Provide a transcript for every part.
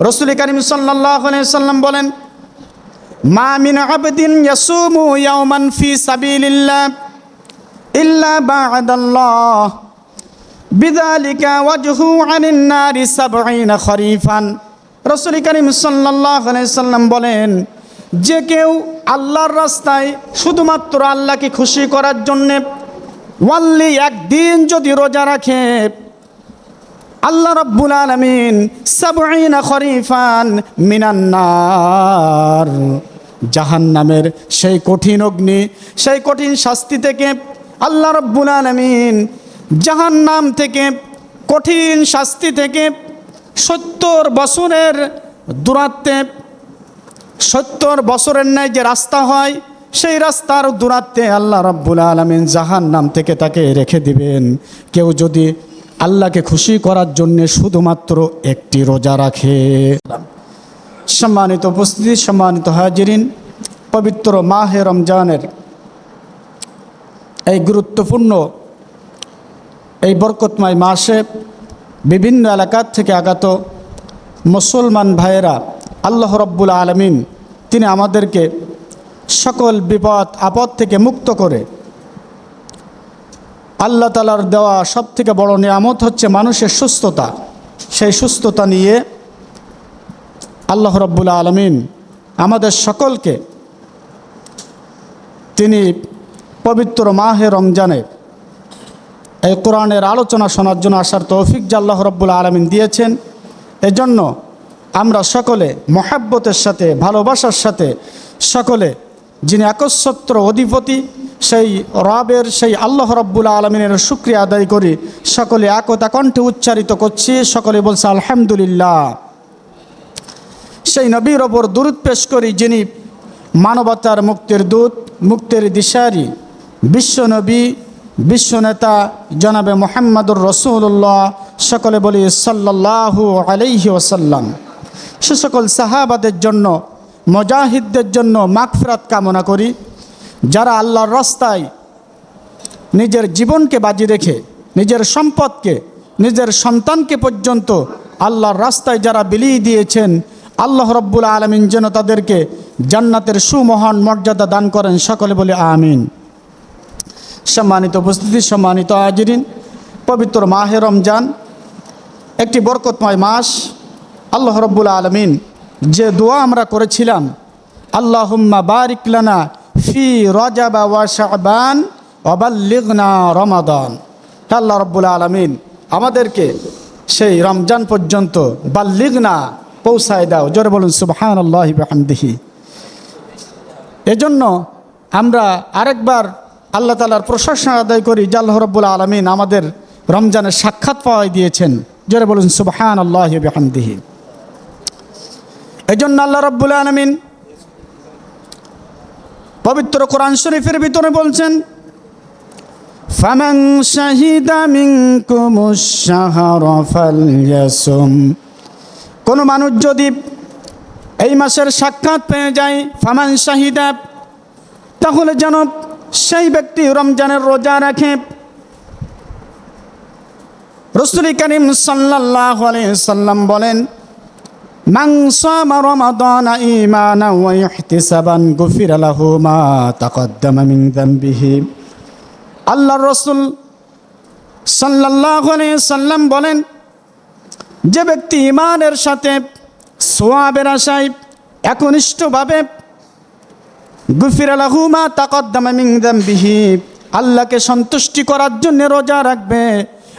রসুল করিম সাল্লাম বলেন, মা মিন আবদিন ইয়াসুমু ইয়াওমান ফি সাবিলিল্লাহ ইল্লা বা'দাল্লাহ। বিদালিকা ওয়াজহু আনিন নারি সাবঈনা খরিফান। রসুল করিম সাল্লাহ সাল্লাম বলেন, যে কেউ আল্লাহর রাস্তায় শুধুমাত্র আল্লাহকে খুশি করার জন্যে ওয়াল্লি একদিন যদি রোজা রাখে আল্লাহ রব্বুল আলমিন সাবঈনা খরিফান মিনান্নার জাহান নামের সেই কঠিন অগ্নি, সেই কঠিন শাস্তি থেকে আল্লাহ রব্বুল আলমিন জাহান নাম থেকে কঠিন শাস্তি থেকে সত্তর বছরের দূরত্বে, সত্তর বছরের ন্যায় যে রাস্তা হয়, সেই রাস্তার দূরাত্বে আল্লাহ রব্বুল আলমিন জাহান নাম থেকে তাকে রেখে দিবেন। কেউ যদি আল্লাহকে খুশি করার জন্য শুধুমাত্র একটি রোজা রাখে। সম্মানিত উপস্থিতি, সম্মানিত হাজিরিন, পবিত্র মাহে রমজানের এই গুরুত্বপূর্ণ, এই বরকতময় মাসে বিভিন্ন এলাকার থেকে আগত মুসলমান ভাইয়েরা, আল্লাহ রব্বুল আলমিন, তিনি আমাদেরকে সকল বিপদ, আপদ থেকে মুক্ত করে আল্লাহ তালার দেওয়া সব থেকে বড় নিয়ামত হচ্ছে মানুষের সুস্থতা। সেই সুস্থতা নিয়ে আল্লাহ রব্বুল আলমিন আমাদের সকলকে তিনি পবিত্র মাহে রমজানে এই কোরআনের আলোচনা শোনার জন্য আসার তৌফিক যে আল্লাহ রব্বুল আলমিন দিয়েছেন। এজন্য আমরা সকলে মহাব্বতের সাথে, ভালোবাসার সাথে সকলে যিনি একচ্ছত্র অধিপতি সেই রবের, সেই আল্লাহ রব্বুল আলমিনের শুক্রিয়া আদায় করি। সকলে একতা কণ্ঠে উচ্চারিত করছি। সকলে বলছে, আলহামদুলিল্লাহ। সেই নবীর ওপর দূরত পেশ করি, যিনি মানবতার মুক্তির দূত, মুক্তির দিশারি বিশ্বনবী বিশ্বনেতা জনাবে মোহাম্মদুর রসুল্লাহ সকলে বলি সাল্লাহ আলাইহি ওসাল্লাম সে সকল সাহাবাদের জন্য, মজাহিদদের জন্য মাগফিরাত কামনা করি। যারা আল্লাহর রাস্তায় নিজের জীবনকে বাজি রেখে, নিজের সম্পদকে, নিজের সন্তানকে পর্যন্ত আল্লাহর রাস্তায় যারা বিলিয়ে দিয়েছেন, আল্লাহ রব্বুল আলমিন যেন তাদেরকে জান্নাতের সুমহান মর্যাদা দান করেন সকলে বলে আমিন। সম্মানিত উপস্থিতি, সম্মানিত আজরিন পবিত্র মাহে রমজান, একটি বরকতময় মাস। আল্লাহ রব্বুল আলমিন যে দোয়া আমরা করেছিলাম, আল্লাহুম্মা বারিকলানা ফি রজাবা ওয়া শাবান অবাল্লিগনা রমাদান। আল্লাহ রব্বুল আলমিন, আমাদেরকে সেই রমজান পর্যন্ত বাল্লিগনা পৌঁছায় দাও। জোরে বলুন সুবহান আল্লাহ হামদিহি এজন্য আমরা আরেকবার আল্লাহ তালার প্রশংসা আদায় করি, যে আল্লাহ রব্বুল আলমিন আমাদের রমজানের সাক্ষাৎ পাওয়াই দিয়েছেন। জোরে বলুন সুবহান আল্লাহ হামদিহি এই জন্য আল্লাহ রব্বুল আলমিন পবিত্র কোরআন শরীফের ভিতরে বলছেন শাহিদা কোনো মানুষ যদি এই মাসের সাক্ষাৎ পেয়ে যায়, ফামান শাহিদা তাহলে যেন সেই ব্যক্তি রমজানের রোজা রাখে। রসুল করিম সাল্লাহ সাল্লাম বলেন من صام رمضان إيمانا واحتسابا غفر له ما تقدم من ذنبه আল্লাহ রসুল সাল্লাহ সাল্লাম বলেন যে ব্যক্তি ইমানের সাথে সোয়াবের আশায় একনিষ্ঠভাবে গুফির আলাহুমা তাকদ্দামা মিংদাম বিহি আল্লাহকে সন্তুষ্টি করার জন্য রোজা রাখবে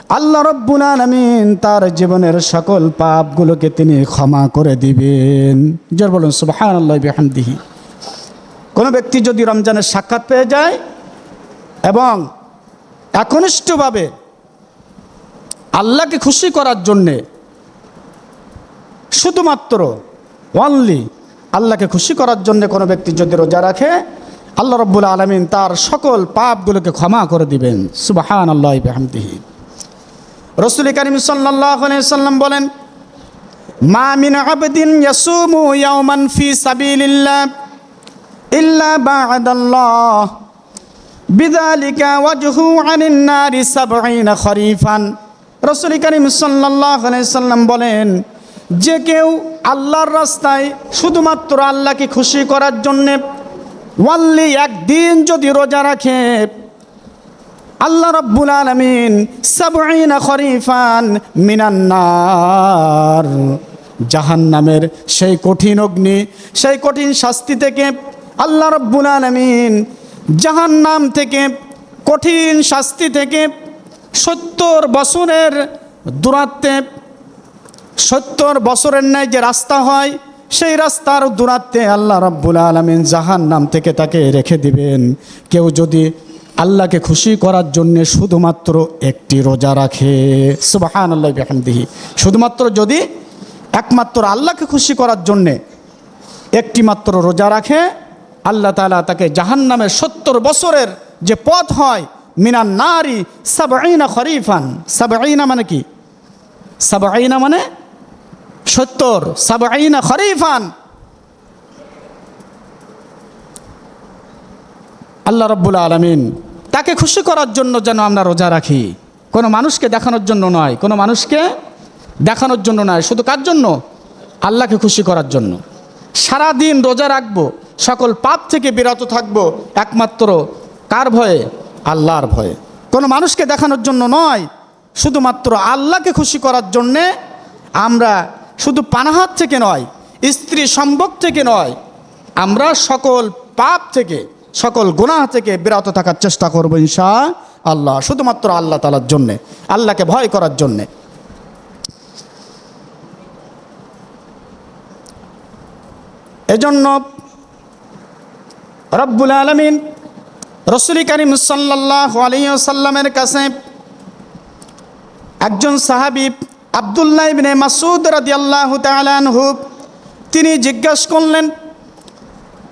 আল্লাহ রব্বুল আলমিন তার জীবনের সকল পাপগুলোকে তিনি ক্ষমা করে দিবেন। জোর বলুন সুবাহান আল্লাহ বিহামদিহি। কোনো ব্যক্তি যদি রমজানের সাক্ষাৎ পেয়ে যায় এবং একনিষ্ঠভাবে আল্লাহকে খুশি করার জন্যে শুধুমাত্র অনলি আল্লাহকে খুশি করার জন্য কোনো ব্যক্তি যদি রোজা রাখে, আল্লাহ রব্বুল আলমিন তার সকল পাপগুলোকে ক্ষমা করে দিবেন। সুবাহান আল্লাহ বেহামদিহি। রসুল করিম সাল্লাহ সাল্লাম বলেন, মা মিন আবদিন ইয়াসুমু ইয়াওমান ফি সাবিলিল্লাহ ইল্লা বা'দাল্লাহ। বিদালিকা ওয়াজহু আনিন নারি সাবঈনা খরিফান। রসুল করিম সাল্লাহ সাল্লাম বলেন, যে কেউ আল্লাহর রাস্তায় শুধুমাত্র আল্লাহকে খুশি করার জন্যে ওয়াল্লি একদিন যদি রোজা রাখে আল্লাহ রব্বুল আলমিন সাবঈনা খরিফান মিনান্নার জাহান্নামের সেই কঠিন অগ্নি, সেই কঠিন শাস্তি থেকে আল্লাহ রব্বুল আলমিন জাহান্নাম থেকে কঠিন শাস্তি থেকে সত্তর বছরের দূরত্বে, সত্তর বছরের ন্যায় যে রাস্তা হয়, সেই রাস্তার দূরাত্বে আল্লাহ রব্বুল আলমিন জাহান নাম থেকে তাকে রেখে দিবেন। কেউ যদি আল্লাহকে খুশি করার জন্যে শুধুমাত্র একটি রোজা রাখে। সুবাহান আল্লাহ বেহামদিহি। শুধুমাত্র যদি একমাত্র আল্লাহকে খুশি করার জন্যে একটি মাত্র রোজা রাখে, আল্লাহ তালা তাকে জাহান নামের সত্তর বছরের যে পথ হয়, মিনান নারী সাবঈনা খরিফান। সাবঈনা মানে কি? সাবঈনা মানে সত্তর, সাবঈনা খরিফান। আল্লাহ রব্বুল আলমিন তাকে খুশি করার জন্য যেন আমরা রোজা রাখি। কোনো মানুষকে দেখানোর জন্য নয়, কোনো মানুষকে দেখানোর জন্য নয়। শুধু কার জন্য? আল্লাহকে খুশি করার জন্য। সারা দিন রোজা রাখব, সকল পাপ থেকে বিরত থাকব, একমাত্র কার ভয়ে? আল্লাহর ভয়ে। কোনো মানুষকে দেখানোর জন্য নয়, শুধুমাত্র আল্লাহকে খুশি করার জন্যে আমরা শুধু পানাহাত থেকে নয়, স্ত্রী সম্ভব থেকে নয়, আমরা সকল পাপ থেকে সকল গুনাহ থেকে বিরত থাকার চেষ্টা করব ইনশা আল্লাহ, শুধুমাত্র আল্লাহ তালার জন্যে, আল্লাহকে ভয় করার জন্যে। এজন্য রব্বুল আলমিন রসুল করিম সাল্লাহ আলিয়াল্লামের কাছে একজন সাহাবি আবদুল্লাহ মাসুদ রাদিয়াল্লাহু তাআলা আনহু, তিনি জিজ্ঞেস করলেন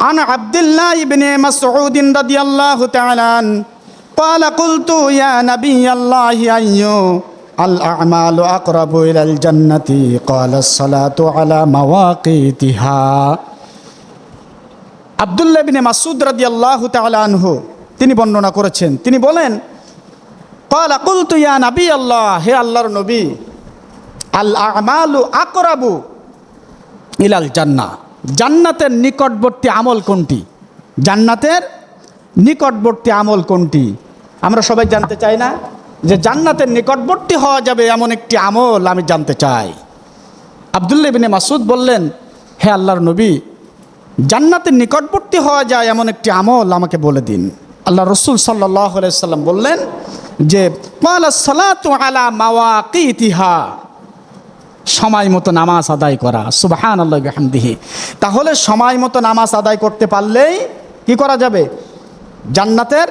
আন আব্দুল্লাহ ইবনে মাসউদ রাদিয়াল্লাহু তাআলা আন قال قلت يا نبي الله أي الأعمال أقرب إلى الجنة قال الصلاة على مواقيتها আবদুল্লাহ বিনে মাসুদ রাদিয়াল্লাহু তাআলা আনহু তিনি বর্ণনা করেছেন তিনি বলেন কলা কুলতু ইয়া নবী আল্লাহ হে আল্লাহর নবী আল আমালু আকরাবু ইলাল জান্না জান্নাতের নিকটবর্তী আমল কোনটি? জান্নাতের নিকটবর্তী আমল কোনটি? আমরা সবাই জানতে চাই না যে জান্নাতের নিকটবর্তী হওয়া যাবে এমন একটি আমল আমি জানতে চাই। আবদুল্লাহ বিনে মাসুদ বললেন, হে আল্লাহর নবী, জান্নাতের নিকটবর্তী হওয়া যায় এমন একটি আমল আমাকে বলে দিন। আল্লাহ রসুল সাল্লাহ সাল্লাম বললেন যে সালাতু আলা মাওয়াকি ইতিহা সময় মতো নামাজ আদায় করা সুবাহান আল্লাহ হামদিহি তাহলে সময় মতো নামাজ আদায় করতে পারলেই কি করা যাবে? জান্নাতের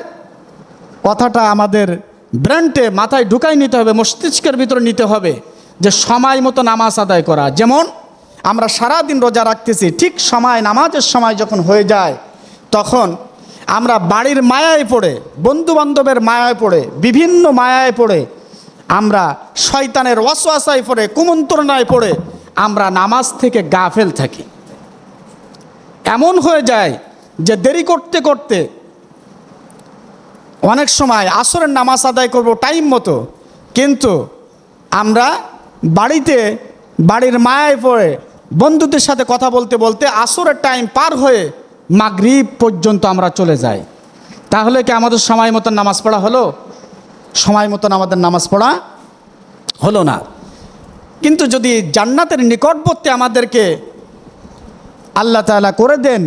কথাটা আমাদের ব্রেন্টে মাথায় ঢুকাই নিতে হবে, মস্তিষ্কের ভিতরে নিতে হবে যে সময় মতো নামাজ আদায় করা। যেমন আমরা সারা দিন রোজা রাখতেছি, ঠিক সময়, নামাজের সময় যখন হয়ে যায়, তখন আমরা বাড়ির মায়ায় পড়ে বন্ধু বান্ধবের মায়ায় পড়ে, বিভিন্ন মায়ায় পড়ে আমরা শয়তানের ওয়াসওয়াসায় পড়ে, কুমন্ত্রণায় পড়ে, আমরা নামাজ থেকে গাফেল থাকি। এমন হয়ে যায় যে দেরি করতে করতে অনেক সময় আসরের নামাজ আদায় করব টাইম মতো, কিন্তু আমরা বাড়িতে, বাড়ির মায়ায় পড়ে, বন্ধুদের সাথে কথা বলতে বলতে আসরের টাইম পার হয়ে মাগরিব পর্যন্ত আমরা চলে যাই। তাহলে কি আমাদের সময় মতো নামাজ পড়া হলো? সময় মতন আমাদের নামাজ পড়া হলো না। কিন্তু যদি জান্নাতের নিকটবর্তী আমাদেরকে আল্লাহ তালা করে দেন,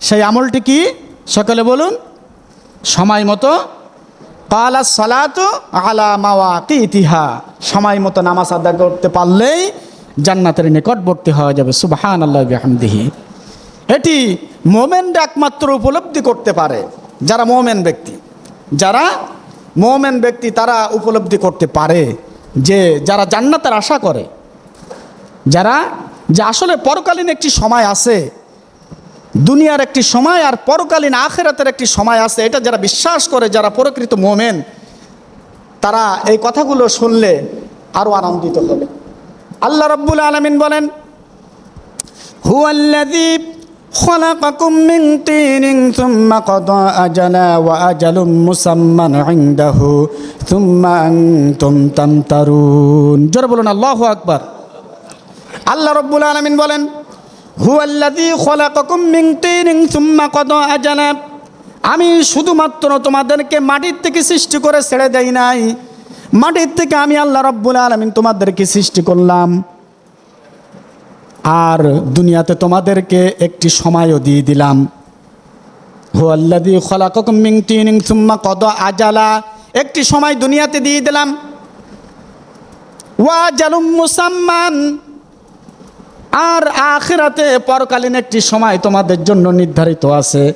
সেই আমলটি কি? সকলে বলুন, সময় মতো কালা সালাতো আলা মাওয়া কি ইতিহা সময় মতো নামাজ আদায় করতে পারলেই জান্নাতের নিকটবর্তী হওয়া যাবে। সুবাহান আল্লাহ হামদিহি এটি মোমেনরা একমাত্র উপলব্ধি করতে পারে, যারা মোমেন ব্যক্তি। যারা মোমেন ব্যক্তি তারা উপলব্ধি করতে পারে যে যারা জান্নাতের আশা করে, যারা যে আসলে পরকালীন একটি সময় আছে, দুনিয়ার একটি সময় আর পরকালীন আখেরাতের একটি সময় আছে, এটা যারা বিশ্বাস করে, যারা প্রকৃত মোমেন, তারা এই কথাগুলো শুনলে আরও আনন্দিত হবে। আল্লাহ রব্বুল আলমিন বলেন, হুয়াল্লাযী خلقكم من طين ثم قضى أجلا وأجل مسمى عنده ثم أنتم تمترون জোরে বলুন আল্লাহু আকবার আল্লাহ রব্বুল আলমিন বলেন হুয়াল্লাযী খলাকাকুম মিন তিনিন সুম্মা কাদা আজালা আমি শুধুমাত্র তোমাদেরকে মাটির থেকে সৃষ্টি করে ছেড়ে দেই নাই মাটির থেকে আমি আল্লাহ রব্বুল আলমিন তোমাদেরকে সৃষ্টি করলাম আর দুনিয়াতে তোমাদেরকে একটি সময়ও দিয়ে দিলাম। হুয়াল্লাযী খলাকাকুম মিন তিনিন সুম্মা কাদা আজালা। একটি সময় দুনিয়াতে দিয়ে দিলাম। ওয়া জালুম মুসাম্মান। আর আখেরাতে পরকালীন একটি সময় তোমাদের জন্য নির্ধারিত আছে।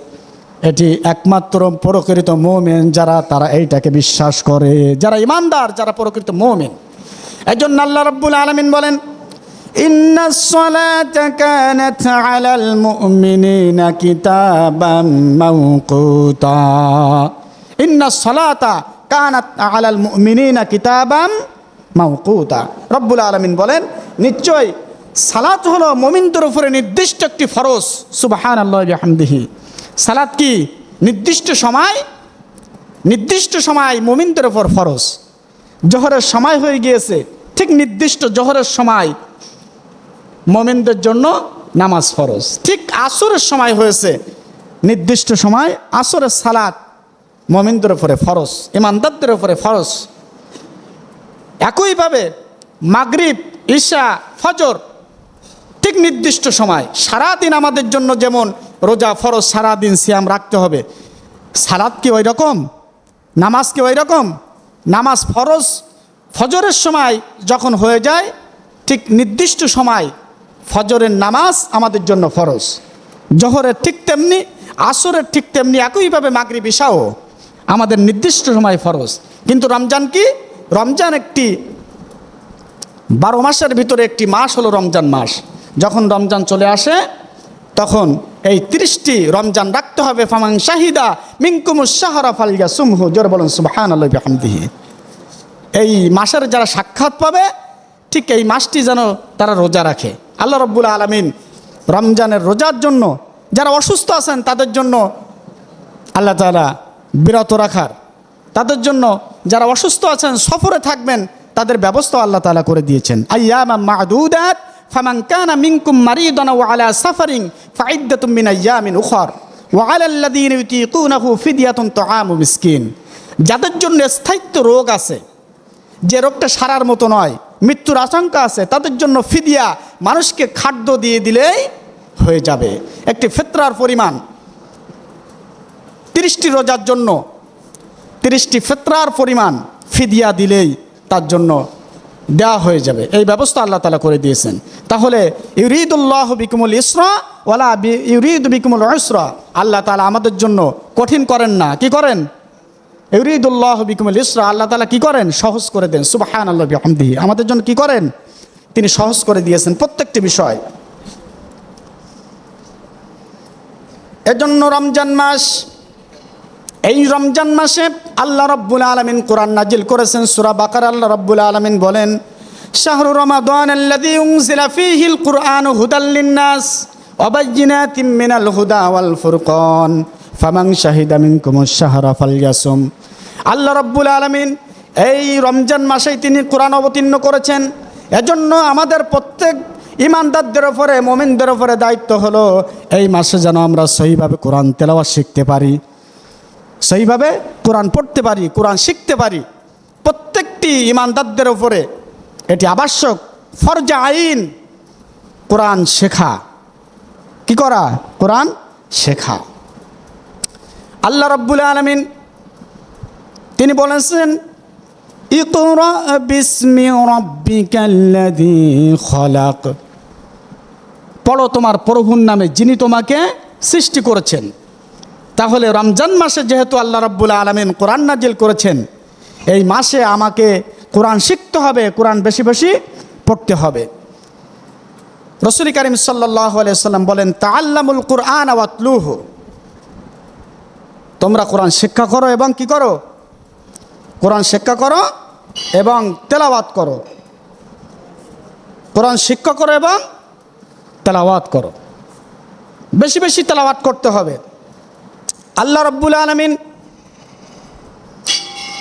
এটি একমাত্র প্রকৃত মোমেন, যারা তারা এইটাকে বিশ্বাস করে। যারা ইমানদার, যারা প্রকৃত মোমেন। একজন আল্লাহ রব্বুল আলমিন বলেন ইন্না সলাতা কানাত আলাল মুমিনিনা কিতাবাম মাওকুতা। ইন্না সলাতা কানাত আলাল মুমিনিনা কিতাবাম মাওকুতা। রব্বুল আলমিন বলেন, নিশ্চয় সালাত হলো মোমিনদের উপরে নির্দিষ্ট একটি ফরজ। সুবাহান আল্লাহ হামদিহি সালাত কি? নির্দিষ্ট সময় নির্দিষ্ট সময় মোমিনদের উপর ফরজ। জহরের সময় হয়ে গিয়েছে, ঠিক নির্দিষ্ট জহরের সময় মোমিনদের জন্য নামাজ ফরজ। ঠিক আসরের সময় হয়েছে, নির্দিষ্ট সময় আসরের সালাত মোমিনদের উপরে ফরজ, ইমানদারদের উপরে ফরজ। একইভাবে মাগরিব ঈশা ফজর, ঠিক নির্দিষ্ট সময়, সারাদিন আমাদের জন্য যেমন রোজা ফরজ, সারাদিন সিয়াম রাখতে হবে। সালাদ কি ওই রকম নামাজ কি ওই রকম নামাজ ফরজ, ফজরের সময় যখন হয়ে যায়, ঠিক নির্দিষ্ট সময় ফজরের নামাজ আমাদের জন্য ফরজ। জহরের ঠিক তেমনি, আসরের ঠিক তেমনি একইভাবে মাগরি বিশাও আমাদের নির্দিষ্ট সময় ফরজ। কিন্তু রমজান কি? রমজান একটি বারো মাসের ভিতরে একটি মাস হলো রমজান মাস। যখন রমজান চলে আসে, তখন এই তিরিশটি রমজান রাখতে হবে। ফামাং শাহিদা মিঙ্কুমুস সাহারা ফালিয়া সুমহু জোর বলুন সুবাহান আল্লাহ হামদিহি এই মাসের যারা সাক্ষাৎ পাবে, ঠিক এই মাসটি যেন তারা রোজা রাখে। আল্লাহ রব্বুল আলমিন রমজানের রোজার জন্য, যারা অসুস্থ আছেন তাদের জন্য আল্লাহ তালা বিরত রাখার, তাদের জন্য যারা অসুস্থ আছেন সফরে থাকবেন, তাদের ব্যবস্থা আল্লাহ তালা করে দিয়েছেন। আলা উখর ওয়া যাদের জন্য স্থায়িত্ব রোগ আছে, যে রোগটা সারার মতো নয় মৃত্যুর আশঙ্কা আছে, তাদের জন্য ফিদিয়া মানুষকে খাদ্য দিয়ে দিলেই হয়ে যাবে। একটি ফিতরার পরিমাণ তিরিশটি রোজার জন্য, তিরিশটি ফিতরার পরিমাণ ফিদিয়া দিলেই তার জন্য দেওয়া হয়ে যাবে। এই ব্যবস্থা আল্লাহ তালা করে দিয়েছেন। তাহলে ইউরিদুল্লাহ বিকুমুল ইসরা ওলা ইউরিদ বিকুমুল ইসরা আল্লাহ তালা আমাদের জন্য কঠিন করেন না। কি করেন? ইউরিদুল্লাহ বিকুমুল ইসরা, আল্লাহ তালা কি করেন? সহজ করে দেন। সুবাহান আল্লাহ বিহামদিহি। আমাদের জন্য কি করেন? তিনি সহজ করে দিয়েছেন প্রত্যেকটি বিষয়। এজন্য রমজান মাস, এই রমজান মাসে আল্লাহ রব্বুল আলমিন কোরআন নাজিল করেছেন, সুরা বাকার। আল্লাহ রব্বুল আলমিন বলেন, শাহরু রমাদান আল্লাযী উনজিলা ফীহিল কুরআন হুদাল লিন্নাস হুদা ওয়াল ফুরকান, ফামান শাহিদা মিনকুমুশ শাহরা ফালইয়াসুম আল্লাহ রব্বুল আলমিন এই রমজান মাসেই তিনি কোরআন অবতীর্ণ করেছেন। এজন্য আমাদের প্রত্যেক ইমানদারদের ওপরে মোমিনদের ওপরে দায়িত্ব হলো এই মাসে যেন আমরা সহিভাবে কোরআন তেলাওয়াত শিখতে পারি সেইভাবে কোরআন পড়তে পারি, কোরআন শিখতে পারি। প্রত্যেকটি ইমানদারদের ওপরে এটি আবশ্যক। ফরজা আইন, কোরআন শেখা। কি করা? কোরআন শেখা। আল্লাহ রব্বুল আলমিন তিনি বলেছেন পড়ো তোমার প্রভুর নামে যিনি তোমাকে সৃষ্টি করেছেন। তাহলে রমজান মাসে যেহেতু আল্লাহ রব্বুল আলমিন কোরআন নাজিল করেছেন, এই মাসে আমাকে কোরআন শিখতে হবে, কোরআন বেশি বেশি পড়তে হবে। রসুল করিম সাল্লাম বলেন তাল্লামুল কোরআন আওয়াতলুহ তোমরা কোরআন শিক্ষা করো এবং কি করো? কোরআন শিক্ষা করো এবং তেলাওয়াত করো। কোরআন শিক্ষা করো এবং তেলাওয়াত করো। বেশি বেশি তেলাওয়াত করতে হবে। আল্লাহ রব্বুল আলমিন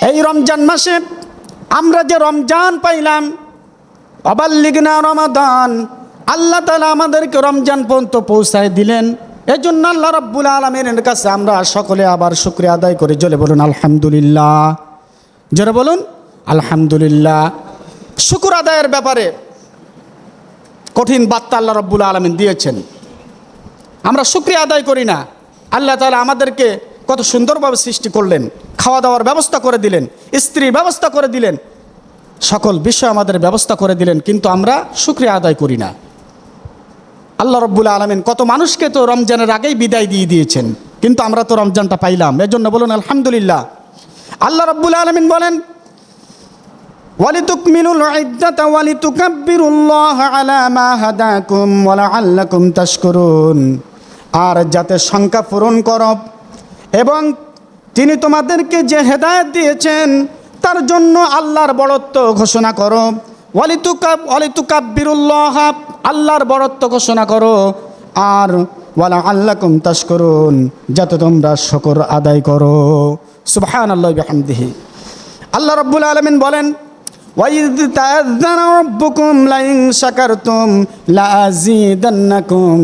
এই রমজান মাসে আমরা যে রমজান পাইলাম, অবাল্লিগনা রমাদান, আল্লাহ তালা আমাদেরকে রমজান পর্যন্ত পৌঁছায় দিলেন। এই জন্য আল্লাহ রব্বুল আলমের কাছে আমরা সকলে আবার শুক্রিয়া আদায় করে। জলে বলুন, আলহামদুলিল্লাহ। জোরে বলুন, আলহামদুলিল্লাহ। শুকুর আদায়ের ব্যাপারে কঠিন বার্তা আল্লাহ রব্বুল আলমিন দিয়েছেন। আমরা শুক্রিয়া আদায় করি না। আল্লাহ তালা আমাদেরকে কত সুন্দরভাবে সৃষ্টি করলেন, খাওয়া দাওয়ার ব্যবস্থা করে দিলেন, স্ত্রীর ব্যবস্থা করে দিলেন, সকল বিষয় আমাদের ব্যবস্থা করে দিলেন, কিন্তু আমরা শুক্রিয়া আদায় করি না। আল্লাহ রব্বুল আলমিন কত মানুষকে তো রমজানের আগেই বিদায় দিয়ে দিয়েছেন, কিন্তু আমরা তো রমজানটা পাইলাম। এর জন্য বলুন, আলহামদুলিল্লাহ। আল্লাহ রব্বুল আলমিন বলেন ولتكملوا العدة ولتكبروا الله على ما هداكم ولعلكم تشكرون আর যাতে সংখ্যা পূরণ করো এবং তিনি তোমাদেরকে যে হেদায়েত দিয়েছেন তার জন্য আল্লাহর বড়ত্ব ঘোষণা করো ওয়ালিতুকাব ওয়ালিতুকাব্বিরুল্লাহ আল্লাহর বড়ত্ব ঘোষণা করো আর ওয়ালা আল্লাকুম তাশকুরুন যাতে তোমরা শকর আদায় করো সুবহানাল্লাহি বিহামদিহি আল্লাহ রাব্বুল আলামিন বলেন وَإِذْ تَأَذَّنَ رَبُّكُمْ لَئِن شَكَرْتُمْ لَأَزِيدَنَّكُمْ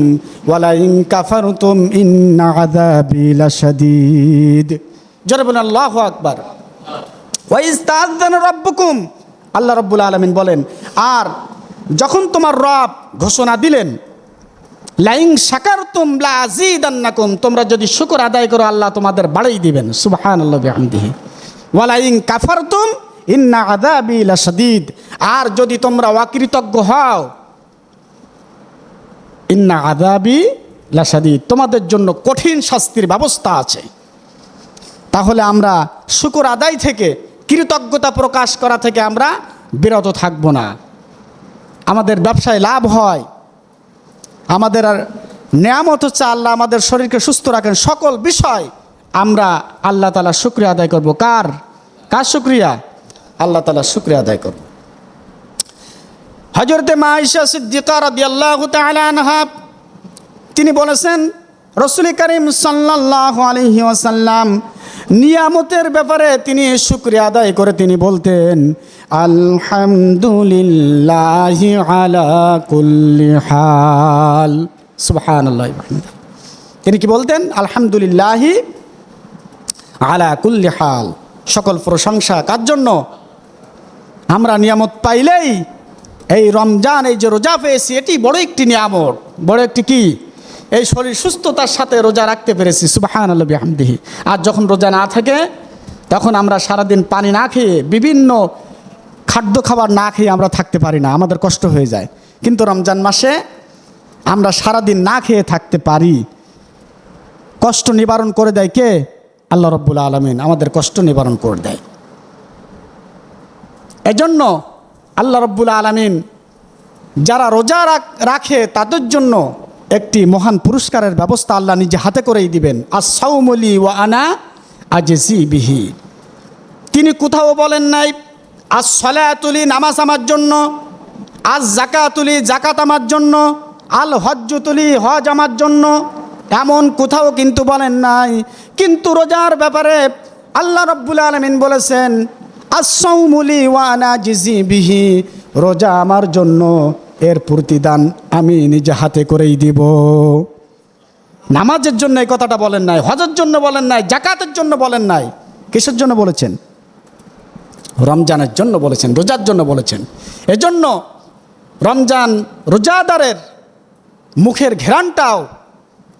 وَلَئِن كَفَرْتُمْ إِنَّ عَذَابِي لَشَدِيدٌ জোরে বলুন আল্লাহু আকবার ওয়াইজ তাআযানা রাব্বুকুম আল্লাহ রাব্বুল আলামিন বলেন আর যখন তোমার রব ঘোষণা দিলেন লাইং শাকারতুম লা আযীদান্নাকুম, তোমরা যদি শুকর আদায় করো, আল্লাহ তোমাদের বাড়াই দিবেন। সুবহানাল্লাহি বিহামদিহি। ওয়ালাইং কাফারতুম, ইন্না আযাবি লাশাদীদ। আর যদি তোমরা অকৃতজ্ঞ হও, ইন্না আযাবি লাশাদীদ। তোমাদের জন্য কঠিন শাস্তির ব্যবস্থা আছে। তাহলে আমরা শুকর আদায় থেকে কৃতজ্ঞতা প্রকাশ করা থেকে আমরা বিরত থাকব না। আমাদের ব্যবসায় লাভ হয়। আমাদের আর নেয়ামত হচ্ছে আল্লাহ আমাদের শরীরকে সুস্থ রাখেন। সকল বিষয় আমরা আল্লাহ তালা শুক্রিয়া আদায় করব। কার? কার শুক্রিয়া? আল্লাহ তালা শুক্রিয়া আদায় করব। হজরতে মা ইসা সিদ্দিকা রাদিয়াল্লাহু তাআলা আনহা, তিনি বলেছেন, রসুল করিম সাল্লাল্লাহু আলাইহি ওয়াসাল্লাম নিয়ামতের ব্যাপারে তিনি শুক্রিয়া আদায় করে তিনি বলতেন আলহামদুলিল্লাহি আলা কুল্লি হাল। সুবহানাল্লাহি। তিনি কি বলতেন? আলহামদুলিল্লাহি আলা কুল্লি হাল। সকল প্রশংসা কার জন্য? আমরা নিয়ামত পাইলেই এই রমজান, এই যে রোজা পেয়েছি, এটি বড় একটি নিয়ামত। বড় একটি কি? এই শরীর সুস্থতার সাথে রোজা রাখতে পেরেছি সুবাহান আল্লাহ আর যখন রোজা না থাকে, তখন আমরা সারাদিন পানি না খেয়ে বিভিন্ন খাদ্য খাবার না খেয়ে আমরা থাকতে পারি না, আমাদের কষ্ট হয়ে যায়। কিন্তু রমজান মাসে আমরা সারাদিন না খেয়ে থাকতে পারি। কষ্ট নিবারণ করে দেয় কে? আল্লাহ রব্বুল আলমিন আমাদের কষ্ট নিবারণ করে দেয়। এজন্য আল্লাহ রব্বুল আলমিন যারা রোজা রাখ- তাদের জন্য একটি মহান পুরস্কারের ব্যবস্থা আল্লাহ নিজে হাতে করেই দিবেন। আর সাউমলি ও আনা আজেসি বিহি। তিনি কোথাও বলেন নাই আজ সলাতুলি নামাজ আমার জন্য, আজ জাকাতুলি জাকাত আমার জন্য, আল হজ্জ তুলি হজ আমার জন্য। এমন কোথাও কিন্তু বলেন নাই। কিন্তু রোজার ব্যাপারে আল্লাহ রব্বুল আলমিন বলেছেন আসৌমুলি ওয়ানা জিজি বিহি, রোজা আমার জন্য এর প্রতিদান আমি নিজে হাতে করেই দিব। নামাজের জন্য এই কথাটা বলেন নাই, হজের জন্য বলেন নাই, জাকাতের জন্য বলেন নাই। কিসের জন্য বলেছেন? রমজানের জন্য বলেছেন, রোজার জন্য বলেছেন। এজন্য রমজান রোজাদারের মুখের ঘেরানটাও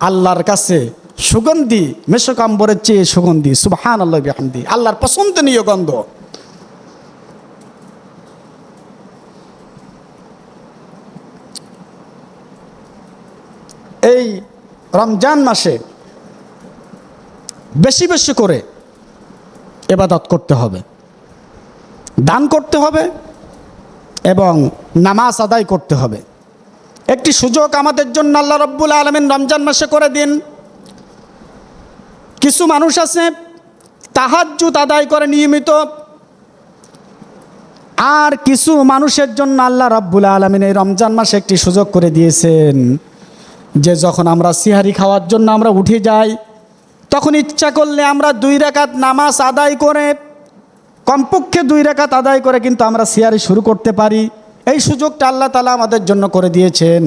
আল্লাহর কাছে সুগন্ধি, মেশকাম্বরের চেয়ে সুগন্ধি সুবহান আল্লাহ বিহামদি, আল্লাহর পছন্দনীয় গন্ধ। এই রমজান মাসে বেশি বেশি করে এবাদত করতে হবে। দান করতে হবে এবং নামাজ আদায় করতে হবে। একটি সুযোগ আমাদের জন্য আল্লাহ রব্বুল আলমিন রমজান মাসে করে দিন। কিছু মানুষ আছে, তাহাজ্জুদ আদায় করে নিয়মিত। আর কিছু মানুষের জন্য আল্লাহ রব্বুল আলমিন এই রমজান মাসে একটি সুযোগ করে দিয়েছেন, যে যখন আমরা সিহারি খাওয়ার জন্য আমরা উঠে যাই, তখন ইচ্ছা করলে আমরা দুই রেখাত নামাজ আদায় করে কমপক্ষে দুই রেখাত আদায় করে কিন্তু আমরা সিয়ারি শুরু করতে পারি। এই সুযোগটা আল্লাহ তালা আমাদের জন্য করে দিয়েছেন।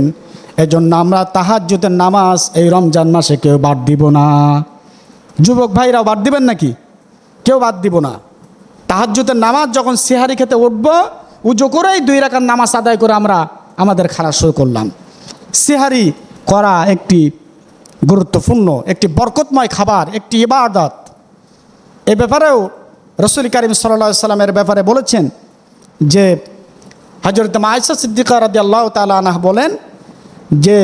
এজন্য আমরা তাহাজ্জুদের নামাজ এই রমজান মাসে কেউ বাদ দিব না। যুবক ভাইরাও বাদ দিবেন নাকি? কেউ বাদ দিব না। তাহাজ্জুদের নামাজ যখন সিহারি খেতে উঠবো, উজো করেই দুই রাখার নামাজ আদায় করে আমরা আমাদের খানা শুরু করলাম। সিহারি করা একটি গুরুত্বপূর্ণ, একটি বরকতময় খাবার, একটি ইবাদত। এ ব্যাপারেও রসুল করিম সাল্লা সাল্লামের ব্যাপারে বলেছেন যে হজরত মায়সা সিদ্দিকা রাদি আল্লাহ তালাহ বলেন যে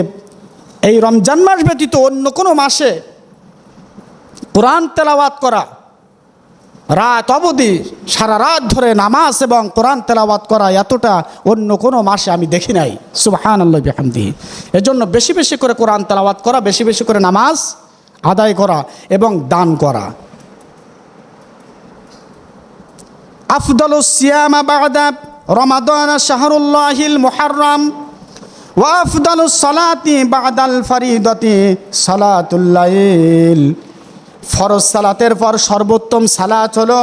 এই রমজান মাস ব্যতীত অন্য কোনো মাসে কোরআন তেলাওয়াত করা, রাত অবধি সারা রাত ধরে নামাজ এবং কোরআন তেলাওয়াত করা এতটা অন্য কোনো মাসে আমি দেখি নাই। সুবাহান আল্লাহ বিহামদি এজন্য বেশি বেশি করে কোরআন তেলাওয়াত করা, বেশি বেশি করে নামাজ আদায় করা এবং দান করা। আফদল সিয়ামা বাগদা রমাদান শাহরুল্লাহিল মুহাররম ওয়াফদল সালাতি বাদাল ফরিদতি সালাতুল্লাইল ফরজ সালাতের পর সর্বোত্তম সালাত হলো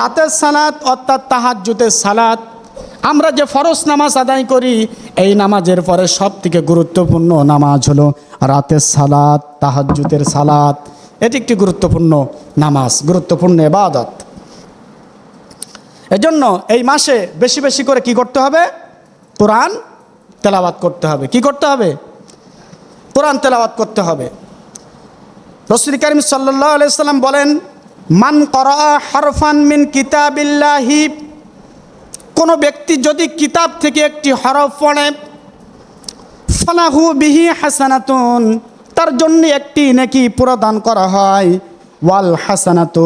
রাতের সালাত অর্থাৎ তাহাজ্জুতের সালাত। আমরা যে ফরজ নামাজ আদায় করি, এই নামাজের পরে সব থেকে গুরুত্বপূর্ণ নামাজ হলো রাতের সালাত তাহাজ্জুতের সালাত। এটি একটি গুরুত্বপূর্ণ নামাজ, গুরুত্বপূর্ণ এবাদত। এজন্য এই মাসে বেশি বেশি করে কি করতে হবে? কোরআন তেলাওয়াত করতে হবে। কি করতে হবে? কোরআন তেলাওয়াত করতে হবে। রসুল করিম সাল্লাহ আলাইসাল্লাম বলেন, মান করা হরফান মিন কিতাবিল্লাহি কোনো ব্যক্তি যদি কিতাব থেকে একটি হরফ পড়ে, ফালাহু বিহি হাসানাতুন, তার জন্য একটি নাকি প্রদান করা হয়। ওয়াল হাসানাতু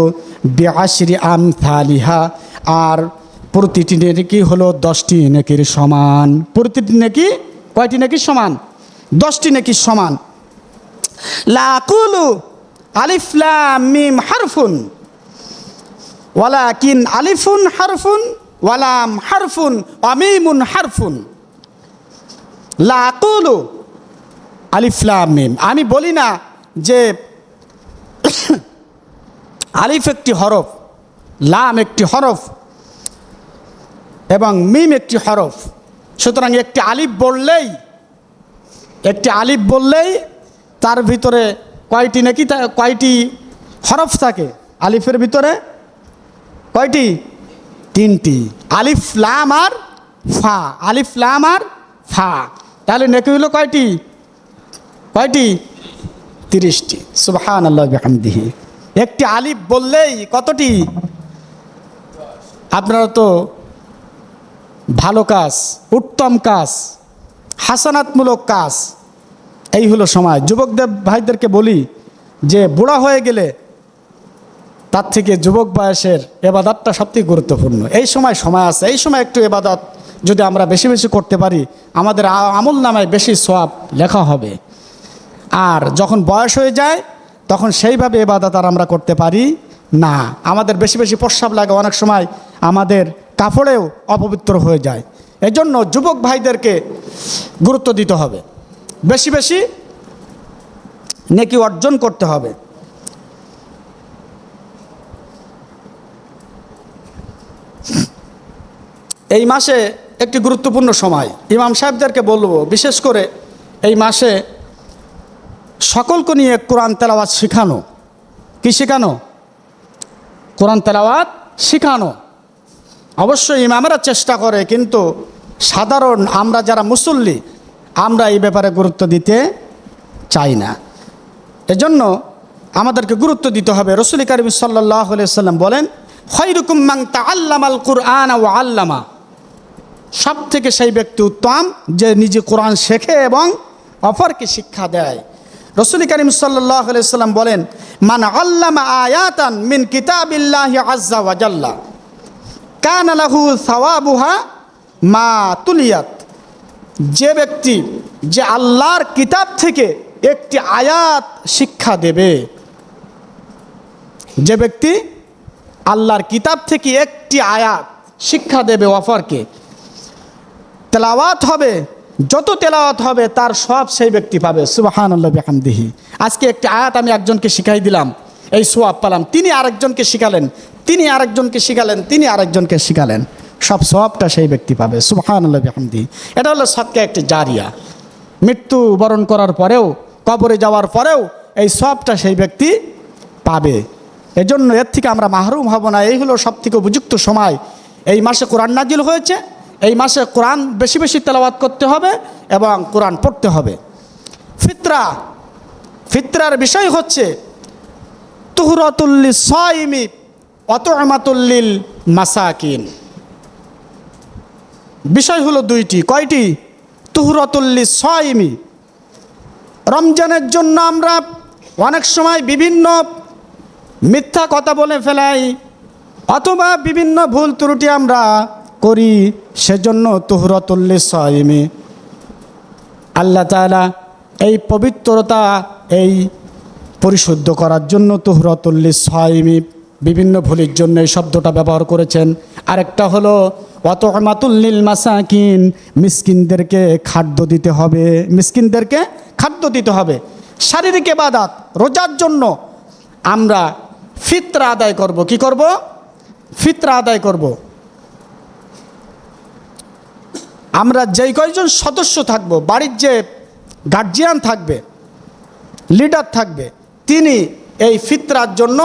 বিআশরি আমথালিহা আর প্রতিটি নেকি হলো দশটি নেকির সমান। প্রতিটি নেকি, কয়টি নেকির সমান? দশটি নেকির সমান। লাকুলু আলিফ লাম মিম হারফুন। ওয়ালা কিন আলিফুন হারফুন, ওয়ালাম হারফুন, অমিমুন হারফুন। লাকুলু আলিফ লাম মিম। আমি বলি না যে আলিফ একটি হরফ, লাম একটি হরফ। এবং মিম একটি হরফ। সুতরাং একটি আলিফ বললেই, একটি আলিফ বললেই তার ভিতরে কয়টি নাকি কয়টি হরফ থাকে? আলিফের ভিতরে কয়টি? তিনটি। আলিফ, লাম আর ফা। আলিফ, লাম আর ফা। তাহলে নাকি হলো কয়টি? কয়টি? তিরিশটি। সুবহান আল্লাহ একটি আলিফ বললেই কতটি? আপনারা তো ভালো কাজ, উত্তম কাজ, হাসানাতমূলক কাজ। এই হলো সময়। যুবকদের, ভাইদেরকে বলি যে বুড়া হয়ে গেলে তার থেকে যুবক বয়সের এবাদতটা সবথেকে গুরুত্বপূর্ণ। এই সময় সময় আছে। এই সময় একটু এবাদত যদি আমরা বেশি বেশি করতে পারি, আমাদের আমল নামায় বেশি সোয়াব লেখা হবে। আর যখন বয়স হয়ে যায়, তখন সেইভাবে এবাদত আর আমরা করতে পারি না। আমাদের বেশি বেশি প্রস্রাব লাগে। অনেক সময় আমাদের কাপড়েও অপবিত্র হয়ে যায়। এজন্য যুবক ভাইদেরকে গুরুত্ব দিতে হবে। বেশি বেশি নেকি অর্জন করতে হবে। এই মাসে একটি গুরুত্বপূর্ণ সময়। ইমাম সাহেবদেরকে বলব, বিশেষ করে এই মাসে সকলকে নিয়ে কোরআন তেলাওয়াত শেখানো। কি শেখানো? কোরআন তেলাওয়াত শেখানো। অবশ্যই ইমামেরা চেষ্টা করে, কিন্তু সাধারণ আমরা যারা মুসল্লি, আমরা এই ব্যাপারে গুরুত্ব দিতে চাই না। এজন্য আমাদেরকে গুরুত্ব দিতে হবে। রসুল করিম সাল্লাহ সাল্লাম বলেন খৈরুকুম মাং তা আল্লামাল কুরআন ও আল্লামা। সব থেকে সেই ব্যক্তি উত্তম যে নিজে কোরআন শেখে এবং অপরকে শিক্ষা দেয়। রসুল করিম সাল্লাহ সাল্লাম বলেন, মান আল্লামা আয়াতান মিন কিতাবিল্লাহ আজ্জা ওয়াজাল্লা কান লাহু সওয়াবুহা মা তুলিয়াত। যে ব্যক্তি যে আল্লাহর কিতাব থেকে একটি আয়াত শিক্ষা দেবে, যে ব্যক্তি আল্লাহর কিতাব থেকে একটি আয়াত শিক্ষা দেবে অফারকে তেলাওয়াত হবে, যত তেলাওয়াত হবে তার সব সেই ব্যক্তি পাবে। সুবাহান আল্লাহ বেহামদিহি। আজকে একটি আয়াত আমি একজনকে শিখাই দিলাম, এই সোয়াব পালাম। তিনি আরেকজনকে শিখালেন তিনি আরেকজনকে শিখালেন, তিনি আরেকজনকে শিখালেন। সব সবটা সেই ব্যক্তি পাবে। হামদি এটা হলো সবকে একটি জারিয়া। মৃত্যু বরণ করার পরেও, কবরে যাওয়ার পরেও এই সবটা সেই ব্যক্তি পাবে। এজন্য এর থেকে আমরা মাহরুম হব না। এই হলো সব থেকে উপযুক্ত সময়। এই মাসে কোরআন নাজিল হয়েছে। এই মাসে কোরআন বেশি বেশি তেলাওয়াত করতে হবে এবং কোরআন পড়তে হবে। ফিতরা। ফিতরার বিষয় হচ্ছে তুহরতুল্লি সাইমি অতমাতুল্লিল মাসাকিন। বিষয় হলো দুইটি। কয়টি? তুহরতুল্লি সাইমি। রমজানের জন্য আমরা অনেক সময় বিভিন্ন মিথ্যা কথা বলে ফেলাই, অথবা বিভিন্ন ভুল ত্রুটি আমরা করি, সেজন্য তুহরতুল্লি সাইমি। আল্লাহ তাআলা এই পবিত্রতা এই পরিশুদ্ধ করার জন্য তুহরতুল্লি সাইমি বিভিন্ন ভুলের জন্য এই শব্দটা ব্যবহার করেছেন। আরেকটা হলো অত মাতুল্লিল মাসাকিন মিসকিনদেরকে খাদ্য দিতে হবে মিসকিনদেরকে খাদ্য দিতে হবে শারীরিক এবাদাত রোজার জন্য আমরা ফিতরা আদায় করব কি করব? ফিতরা আদায় করব। আমরা যেই কয়জন সদস্য থাকব, বাড়ির যে গার্জিয়ান থাকবে লিডার থাকবে, তিনি এই ফিতরার জন্য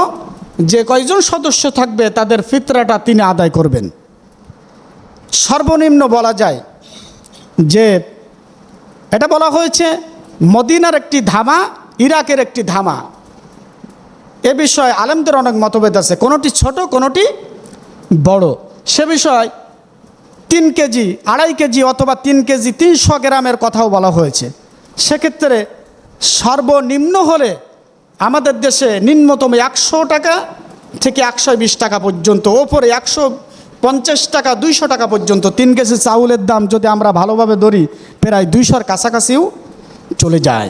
যে কয়জন সদস্য থাকবে, তাদের ফিতরাটা তিনি আদায় করবেন। সর্বনিম্ন বলা যায় যে, এটা বলা হয়েছে, মদিনার একটি ধামা, ইরাকের একটি ধামা। এ বিষয়ে আলেমদের অনেক মতভেদ আছে। কোনোটি ছোট, কোনোটি বড়। সে বিষয় তিন কেজি, আড়াই কেজি অথবা তিন কেজি তিনশো গ্রামের কথাও বলা হয়েছে। সেক্ষেত্রে সর্বনিম্ন হলে আমাদের দেশে নিম্নতম একশো টাকা থেকে একশো বিশ টাকা পর্যন্ত, ওপরে একশো পঞ্চাশ টাকা, দুইশো টাকা পর্যন্ত। তিন কেজি চাউলের দাম যদি আমরা ভালোভাবে ধরি, প্রায় দুইশোর কাছাকাছিও চলে যায়।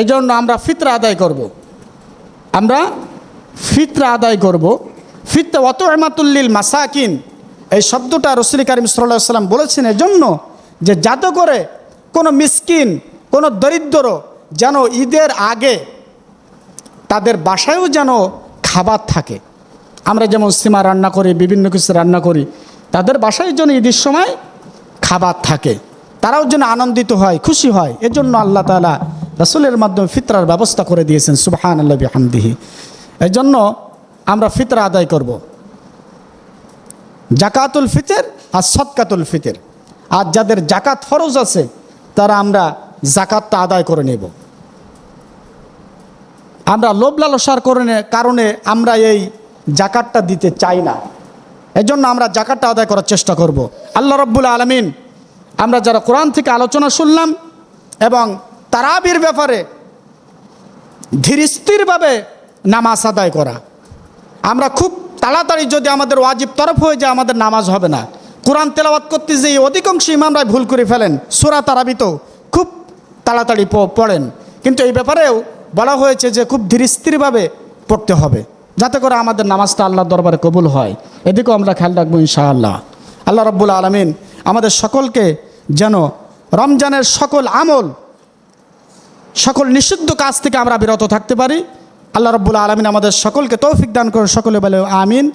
এই জন্য আমরা ফিতরা আদায় করব। আমরা ফিতরা আদায় করব। ফিতরা অত এমাতুল্লিল মাসাকিন। এই শব্দটা রসুল করিম সাল্লাহ সাল্লাম বলেছেন এজন্য যে যাতে করে কোনো মিসকিন, কোনো দরিদ্র যেন ঈদের আগে তাদের বাসায়ও যেন খাবার থাকে। আমরা যেমন সীমা রান্না করি, বিভিন্ন কিছু রান্না করি, তাদের বাসায় যেন ঈদের সময় খাবার থাকে। তারাও যেন আনন্দিত হয়, খুশি হয়। এজন্য আল্লাহ তালা রাসুলের মাধ্যমে ফিতরার ব্যবস্থা করে দিয়েছেন সুবাহান আল্লাহ হামদিহি এই জন্য আমরা ফিতরা আদায় করব। জাকাতুল ফিতের আর সৎকাতুল ফিতের। আর যাদের জাকাত ফরজ আছে, তারা আমরা জাকাতটা আদায় করে নেব। আমরা লোভ লালসার কারণে কারণে আমরা এই জাকাতটা দিতে চাই না। এজন্য আমরা জাকাতটা আদায় করার চেষ্টা করব। আল্লাহ রব্বুল আলমিন, আমরা যারা কোরআন থেকে আলোচনা শুনলাম এবং তারাবির ব্যাপারে ধীরস্থিরভাবে নামাজ আদায় করা, আমরা খুব তাড়াতাড়ি যদি আমাদের ওয়াজিব তরফ হয়ে যায়, আমাদের নামাজ হবে না। কোরআন তেলাওয়াত করতে যেয়ে অধিকাংশ ইমামরা ভুল করে ফেলেন। সুরা তারাবিতেও খুব তাড়াতাড়ি পড়েন। কিন্তু এই ব্যাপারেও বলা হয়েছে যে খুব ধীরস্থিরভাবে পড়তে হবে। যাতে করে আমাদের নামাজটা আল্লাহর দরবারে কবুল হয়। এদিকেও আমরা খেয়াল রাখব ইনশাআল্লাহ। আল্লাহ রব্বুল আলমিন আমাদের সকলকে যেন রমজানের সকল আমল, সকল নিষিদ্ধ কাজ থেকে আমরা বিরত থাকতে পারি। আল্লাহ রব্বুল আলমিন আমাদের সকলকে তৌফিক দান করে সকলে বলে আমিন।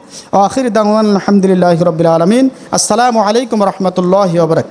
আখির দাওয়ান আলহামদুলিল্লাহ রবিল আলমিন। আসসালামু আলাইকুম রহমতুল্লাহ বরক